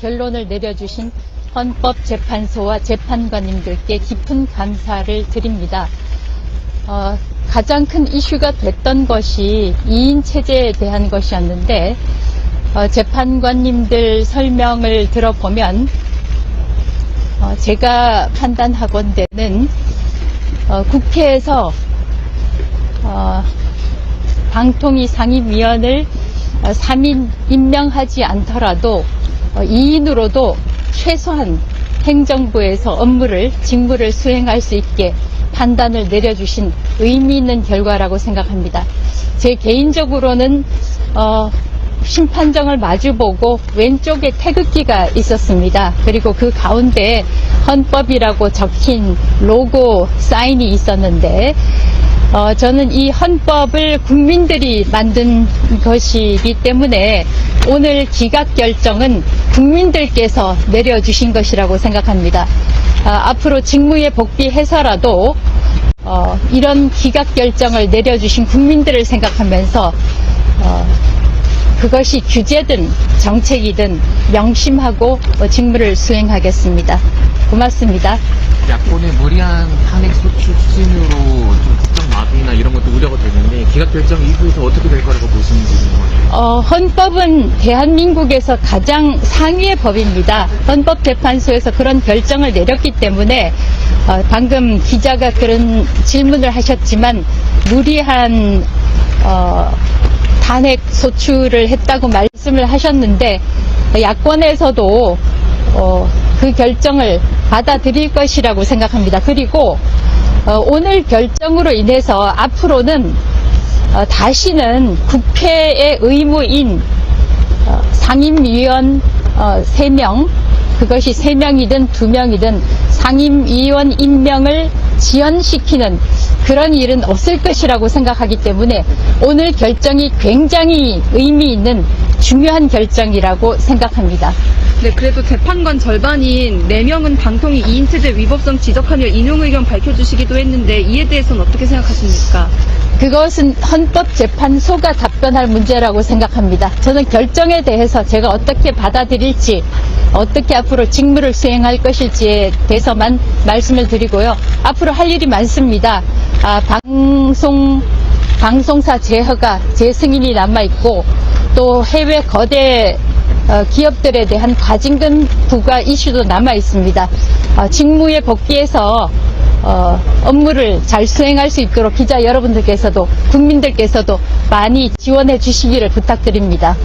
결론을 내려주신 헌법재판소와 재판관님들께 깊은 감사를 드립니다. 어, 가장 큰 이슈가 됐던 것이 2인 체제에 대한 것이었는데 어, 재판관님들 설명을 들어보면 어, 제가 판단하건대는 어, 국회에서 어, 방통위 상임위원을 어, 3인 임명하지 않더라도 어, 2인으로도 최소한 행정부에서 업무를 직무를 수행할 수 있게 판단을 내려주신 의미 있는 결과라고 생각합니다. 제 개인적으로는 어, 심판정을 마주보고 왼쪽에 태극기가 있었습니다. 그리고 그 가운데 헌법이라고 적힌 로고 사인이 있었는데 어, 저는 이 헌법을 국민들이 만든 것이기 때문에 오늘 기각 결정은 국민들께서 내려주신 것이라고 생각합니다. 아, 앞으로 직무에 복귀해서라도 어, 이런 기각 결정을 내려주신 국민들을 생각하면서 어, 그것이 규제든 정책이든 명심하고 어, 직무를 수행하겠습니다. 고맙습니다. 야권의 무리한 탄핵 추진으로 마비나 이런 것도 우려가 되는데 기각 결정 이후에서 어떻게 될 거라고 보시는지. 어, 헌법은 대한민국에서 가장 상위의 법입니다. 헌법재판소에서 그런 결정을 내렸기 때문에 어, 방금 기자가 그런 질문을 하셨지만 무리한 어, 탄핵 소추를 했다고 말씀을 하셨는데 야권에서도 어, 그 결정을 받아들일 것이라고 생각합니다. 그리고 어, 오늘 결정으로 인해서 앞으로는 어, 다시는 국회의 의무인 어, 상임위원 어, 3명, 그것이 3명이든 2명이든 상임위원 임명을 지연시키는 그런 일은 없을 것이라고 생각하기 때문에 오늘 결정이 굉장히 의미 있는 중요한 결정이라고 생각합니다. 네, 그래도 재판관 절반인 4명은 방통위 2인체제 위법성 지적하며 인용 의견 밝혀주시기도 했는데 이에 대해서는 어떻게 생각하십니까? 그것은 헌법재판소가 답변할 문제라고 생각합니다. 저는 결정에 대해서 제가 어떻게 받아들일지, 어떻게 앞으로 직무를 수행할 것일지에 대해서만 말씀을 드리고요. 앞으로 할 일이 많습니다. 아, 방송, 방송사 제허가 재승인이 남아 있고, 또 해외 거대 어, 기업들에 대한 과징금 부과 이슈도 남아 있습니다. 어, 직무에 복귀해서 어, 업무를 잘 수행할 수 있도록 기자 여러분들께서도 국민들께서도 많이 지원해 주시기를 부탁드립니다.